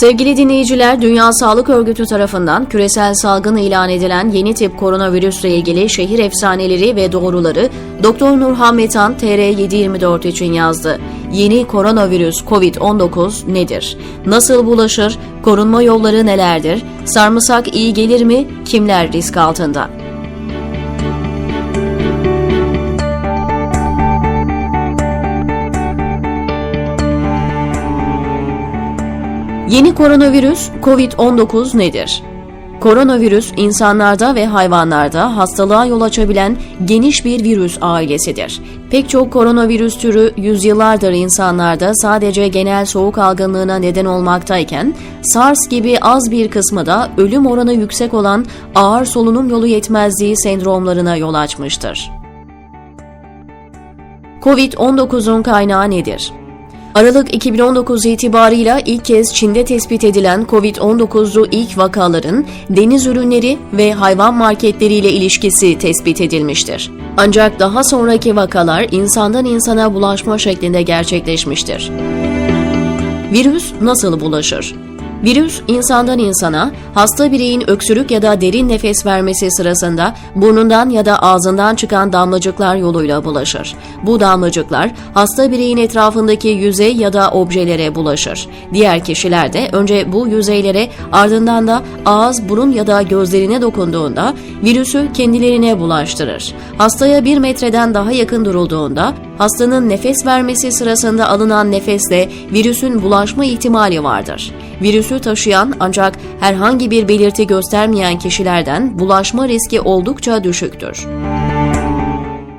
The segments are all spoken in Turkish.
Sevgili dinleyiciler, Dünya Sağlık Örgütü tarafından küresel salgın ilan edilen yeni tip koronavirüsle ilgili şehir efsaneleri ve doğruları Dr. Nurhan Metan TR724 için yazdı. Yeni koronavirüs COVID-19 nedir? Nasıl bulaşır? Korunma yolları nelerdir? Sarımsak iyi gelir mi? Kimler risk altında? Yeni koronavirüs COVID-19 nedir? Koronavirüs insanlarda ve hayvanlarda hastalığa yol açabilen geniş bir virüs ailesidir. Pek çok koronavirüs türü yüzyıllardır insanlarda sadece genel soğuk algınlığına neden olmaktayken, SARS gibi az bir kısmı da ölüm oranı yüksek olan ağır solunum yolu yetmezliği sendromlarına yol açmıştır. COVID-19'un kaynağı nedir? Aralık 2019 itibarıyla ilk kez Çin'de tespit edilen COVID-19'lu ilk vakaların deniz ürünleri ve hayvan marketleriyle ilişkisi tespit edilmiştir. Ancak daha sonraki vakalar insandan insana bulaşma şeklinde gerçekleşmiştir. Virüs nasıl bulaşır? Virüs insandan insana, hasta bireyin öksürük ya da derin nefes vermesi sırasında burnundan ya da ağzından çıkan damlacıklar yoluyla bulaşır. Bu damlacıklar hasta bireyin etrafındaki yüzey ya da objelere bulaşır. Diğer kişiler de önce bu yüzeylere ardından da ağız, burun ya da gözlerine dokunduğunda virüsü kendilerine bulaştırır. Hastaya bir metreden daha yakın durulduğunda hastanın nefes vermesi sırasında alınan nefesle virüsün bulaşma ihtimali vardır. Virüsü taşıyan ancak herhangi bir belirti göstermeyen kişilerden bulaşma riski oldukça düşüktür.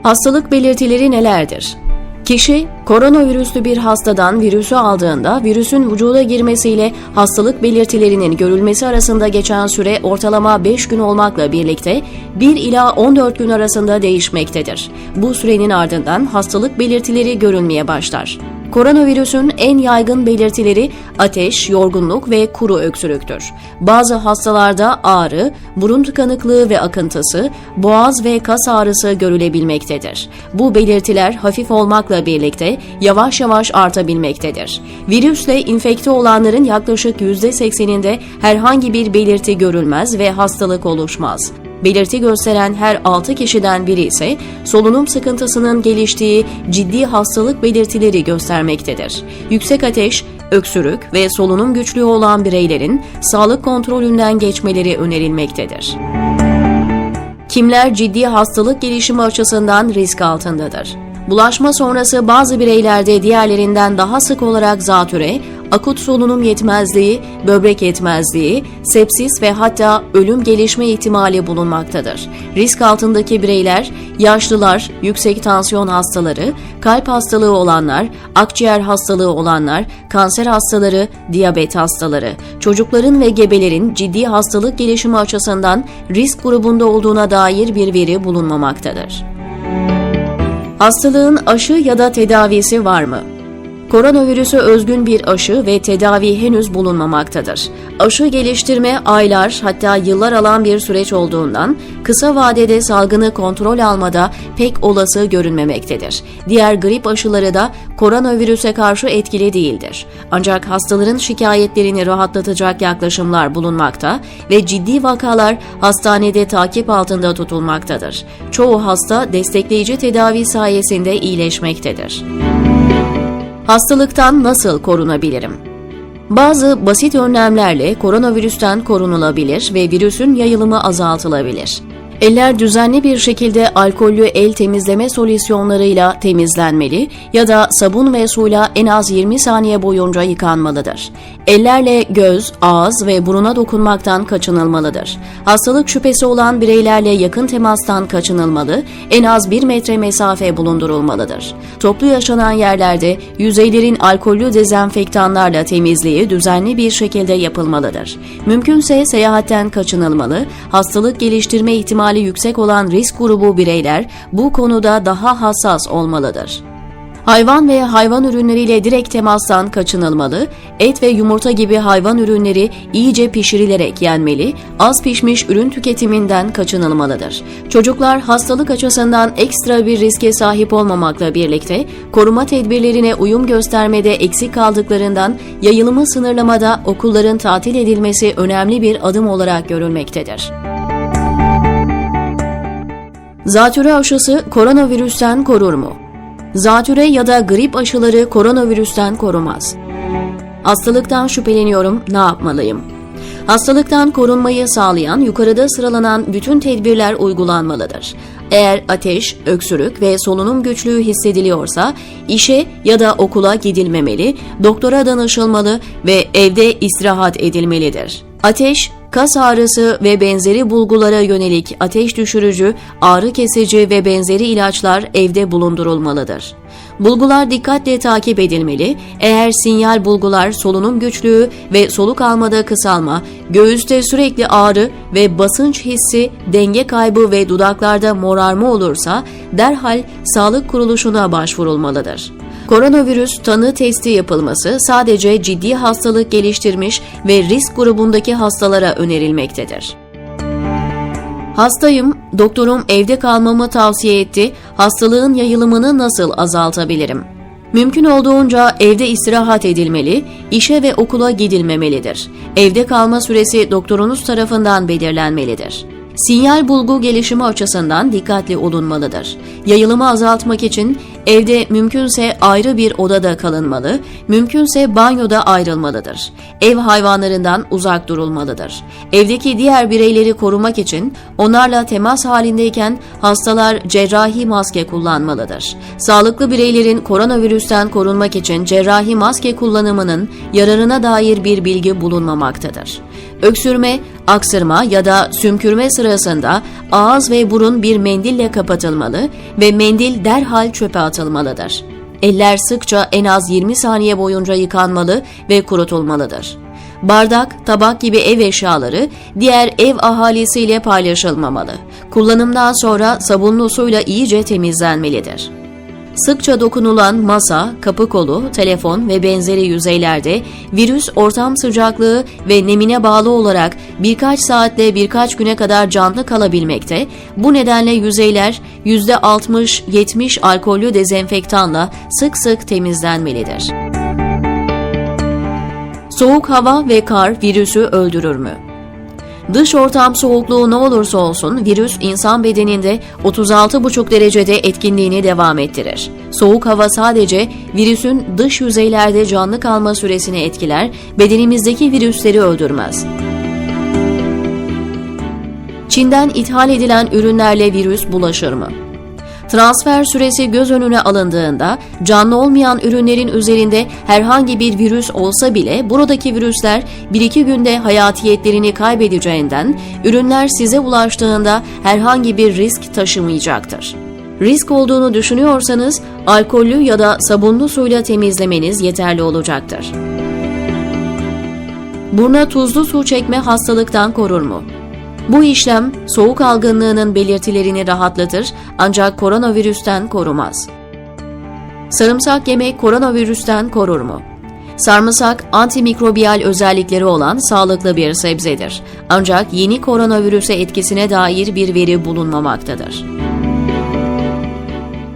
Hastalık belirtileri nelerdir? Kişi koronavirüslü bir hastadan virüsü aldığında virüsün vücuda girmesiyle hastalık belirtilerinin görülmesi arasında geçen süre ortalama 5 gün olmakla birlikte 1 ila 14 gün arasında değişmektedir. Bu sürenin ardından hastalık belirtileri görülmeye başlar. Koronavirüsün en yaygın belirtileri ateş, yorgunluk ve kuru öksürüktür. Bazı hastalarda ağrı, burun tıkanıklığı ve akıntısı, boğaz ve kas ağrısı görülebilmektedir. Bu belirtiler hafif olmakla birlikte yavaş yavaş artabilmektedir. Virüsle infekte olanların yaklaşık %80'inde herhangi bir belirti görülmez ve hastalık oluşmaz. Belirti gösteren her 6 kişiden biri ise solunum sıkıntısının geliştiği ciddi hastalık belirtileri göstermektedir. Yüksek ateş, öksürük ve solunum güçlüğü olan bireylerin sağlık kontrolünden geçmeleri önerilmektedir. Kimler ciddi hastalık gelişimi açısından risk altındadır? Bulaşma sonrası bazı bireylerde diğerlerinden daha sık olarak zatüre, akut solunum yetmezliği, böbrek yetmezliği, sepsis ve hatta ölüm gelişme ihtimali bulunmaktadır. Risk altındaki bireyler, yaşlılar, yüksek tansiyon hastaları, kalp hastalığı olanlar, akciğer hastalığı olanlar, kanser hastaları, diyabet hastaları, çocukların ve gebelerin ciddi hastalık gelişimi açısından risk grubunda olduğuna dair bir veri bulunmamaktadır. Hastalığın aşı ya da tedavisi var mı? Koronavirüse özgün bir aşı ve tedavi henüz bulunmamaktadır. Aşı geliştirme aylar hatta yıllar alan bir süreç olduğundan kısa vadede salgını kontrol almada pek olası görünmemektedir. Diğer grip aşıları da koronavirüse karşı etkili değildir. Ancak hastaların şikayetlerini rahatlatacak yaklaşımlar bulunmakta ve ciddi vakalar hastanede takip altında tutulmaktadır. Çoğu hasta destekleyici tedavi sayesinde iyileşmektedir. Hastalıktan nasıl korunabilirim? Bazı basit önlemlerle koronavirüsten korunulabilir ve virüsün yayılımı azaltılabilir. Eller düzenli bir şekilde alkollü el temizleme solüsyonlarıyla temizlenmeli ya da sabun ve suyla en az 20 saniye boyunca yıkanmalıdır. Ellerle göz, ağız ve buruna dokunmaktan kaçınılmalıdır. Hastalık şüphesi olan bireylerle yakın temastan kaçınılmalı, en az 1 metre mesafe bulundurulmalıdır. Toplu yaşanan yerlerde yüzeylerin alkollü dezenfektanlarla temizliği düzenli bir şekilde yapılmalıdır. Mümkünse seyahatten kaçınılmalı, hastalık geliştirme ihtimali yüksek olan risk grubu bireyler bu konuda daha hassas olmalıdır. Hayvan ve hayvan ürünleriyle direkt temastan kaçınılmalı, et ve yumurta gibi hayvan ürünleri iyice pişirilerek yenmeli, az pişmiş ürün tüketiminden kaçınılmalıdır. Çocuklar hastalık açısından ekstra bir riske sahip olmamakla birlikte koruma tedbirlerine uyum göstermede eksik kaldıklarından yayılımı sınırlamada okulların tatil edilmesi önemli bir adım olarak görülmektedir. Zatürre aşısı koronavirüsten korur mu? Zatüre ya da grip aşıları koronavirüsten korumaz. Hastalıktan şüpheleniyorum, ne yapmalıyım? Hastalıktan korunmayı sağlayan yukarıda sıralanan bütün tedbirler uygulanmalıdır. Eğer ateş, öksürük ve solunum güçlüğü hissediliyorsa işe ya da okula gidilmemeli, doktora danışılmalı ve evde istirahat edilmelidir. Ateş, kas ağrısı ve benzeri bulgulara yönelik ateş düşürücü, ağrı kesici ve benzeri ilaçlar evde bulundurulmalıdır. Bulgular dikkatle takip edilmeli. Eğer sinyal bulgular solunum güçlüğü ve soluk almada kısalma, göğüste sürekli ağrı ve basınç hissi, denge kaybı ve dudaklarda morarma olursa derhal sağlık kuruluşuna başvurulmalıdır. Koronavirüs tanı testi yapılması sadece ciddi hastalık geliştirmiş ve risk grubundaki hastalara önerilmektedir. Hastayım, doktorum evde kalmamı tavsiye etti. Hastalığın yayılımını nasıl azaltabilirim? Mümkün olduğunca evde istirahat edilmeli, işe ve okula gidilmemelidir. Evde kalma süresi doktorunuz tarafından belirlenmelidir. Sinyal bulgu gelişimi açısından dikkatli olunmalıdır. Yayılımı azaltmak için evde mümkünse ayrı bir odada kalınmalı, mümkünse banyoda ayrılmalıdır. Ev hayvanlarından uzak durulmalıdır. Evdeki diğer bireyleri korumak için onlarla temas halindeyken hastalar cerrahi maske kullanmalıdır. Sağlıklı bireylerin koronavirüsten korunmak için cerrahi maske kullanımının yararına dair bir bilgi bulunmamaktadır. Öksürme, aksırma ya da sümkürme sırasında ağız ve burun bir mendille kapatılmalı ve mendil derhal çöpe atılmalıdır. Eller sıkça en az 20 saniye boyunca yıkanmalı ve kurutulmalıdır. Bardak, tabak gibi ev eşyaları diğer ev ahalisiyle paylaşılmamalı. Kullanımdan sonra sabunlu suyla iyice temizlenmelidir. Sıkça dokunulan masa, kapı kolu, telefon ve benzeri yüzeylerde virüs ortam sıcaklığı ve nemine bağlı olarak birkaç saatle birkaç güne kadar canlı kalabilmekte. Bu nedenle yüzeyler %60-70 alkollü dezenfektanla sık sık temizlenmelidir. Soğuk hava ve kar virüsü öldürür mü? Dış ortam soğukluğu ne olursa olsun virüs insan bedeninde 36,5 derecede etkinliğini devam ettirir. Soğuk hava sadece virüsün dış yüzeylerde canlı kalma süresini etkiler, bedenimizdeki virüsleri öldürmez. Çin'den ithal edilen ürünlerle virüs bulaşır mı? Transfer süresi göz önüne alındığında canlı olmayan ürünlerin üzerinde herhangi bir virüs olsa bile buradaki virüsler 1-2 günde hayatiyetlerini kaybedeceğinden ürünler size ulaştığında herhangi bir risk taşımayacaktır. Risk olduğunu düşünüyorsanız alkollü ya da sabunlu suyla temizlemeniz yeterli olacaktır. Burna tuzlu su çekme hastalıktan korur mu? Bu işlem soğuk algınlığının belirtilerini rahatlatır ancak koronavirüsten korumaz. Sarımsak yemek koronavirüsten korur mu? Sarımsak antimikrobiyal özellikleri olan sağlıklı bir sebzedir. Ancak yeni koronavirüse etkisine dair bir veri bulunmamaktadır.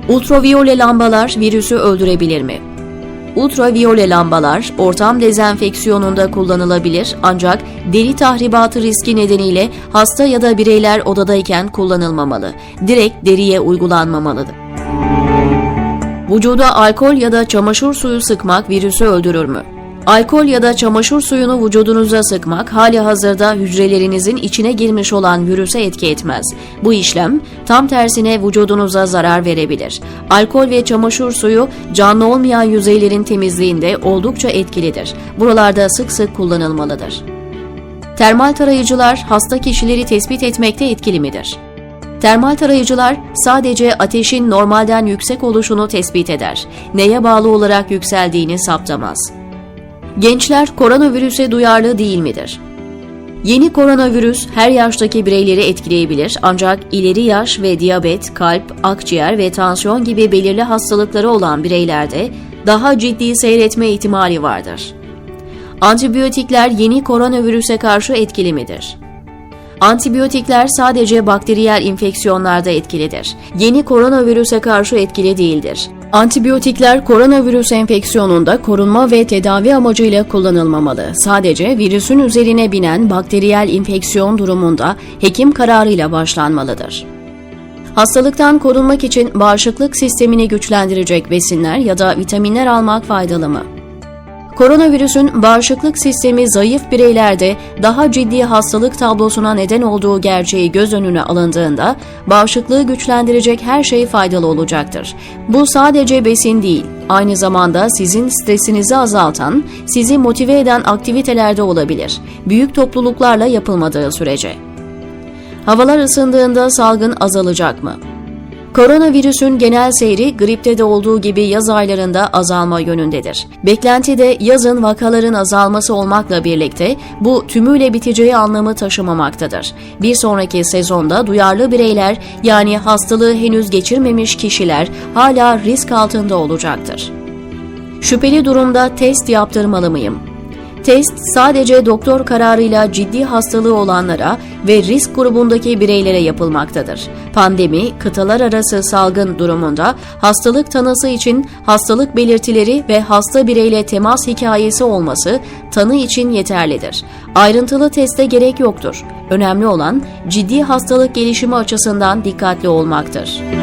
Ultraviyole lambalar virüsü öldürebilir mi? Ultraviyole lambalar ortam dezenfeksiyonunda kullanılabilir ancak deri tahribatı riski nedeniyle hasta ya da bireyler odadayken kullanılmamalı. Direkt deriye uygulanmamalıdır. Vücuda alkol ya da çamaşır suyu sıkmak virüsü öldürür mü? Alkol ya da çamaşır suyunu vücudunuza sıkmak hali hazırda hücrelerinizin içine girmiş olan virüse etki etmez. Bu işlem tam tersine vücudunuza zarar verebilir. Alkol ve çamaşır suyu canlı olmayan yüzeylerin temizliğinde oldukça etkilidir. Buralarda sık sık kullanılmalıdır. Termal tarayıcılar hasta kişileri tespit etmekte etkili midir? Termal tarayıcılar sadece ateşin normalden yüksek oluşunu tespit eder. Neye bağlı olarak yükseldiğini saptamaz. Gençler koronavirüse duyarlı değil midir? Yeni koronavirüs her yaştaki bireyleri etkileyebilir ancak ileri yaş ve diyabet, kalp, akciğer ve tansiyon gibi belirli hastalıkları olan bireylerde daha ciddi seyretme ihtimali vardır. Antibiyotikler yeni koronavirüse karşı etkili midir? Antibiyotikler sadece bakteriyel infeksiyonlarda etkilidir. Yeni koronavirüse karşı etkili değildir. Antibiyotikler koronavirüs enfeksiyonunda korunma ve tedavi amacıyla kullanılmamalı. Sadece virüsün üzerine binen bakteriyel infeksiyon durumunda hekim kararıyla başlanmalıdır. Hastalıktan korunmak için bağışıklık sistemini güçlendirecek besinler ya da vitaminler almak faydalı mı? Koronavirüsün bağışıklık sistemi zayıf bireylerde daha ciddi hastalık tablosuna neden olduğu gerçeği göz önüne alındığında bağışıklığı güçlendirecek her şey faydalı olacaktır. Bu sadece besin değil, aynı zamanda sizin stresinizi azaltan, sizi motive eden aktivitelerde olabilir. Büyük topluluklarla yapılmadığı sürece. Havalar ısındığında salgın azalacak mı? Koronavirüsün genel seyri gripte de olduğu gibi yaz aylarında azalma yönündedir. Beklenti de yazın vakaların azalması olmakla birlikte bu tümüyle biteceği anlamı taşımamaktadır. Bir sonraki sezonda duyarlı bireyler yani hastalığı henüz geçirmemiş kişiler hala risk altında olacaktır. Şüpheli durumda test yaptırmalı mıyım? Test sadece doktor kararıyla ciddi hastalığı olanlara ve risk grubundaki bireylere yapılmaktadır. Pandemi, kıtalar arası salgın durumunda hastalık tanısı için hastalık belirtileri ve hasta bireyle temas hikayesi olması tanı için yeterlidir. Ayrıntılı teste gerek yoktur. Önemli olan ciddi hastalık gelişimi açısından dikkatli olmaktır.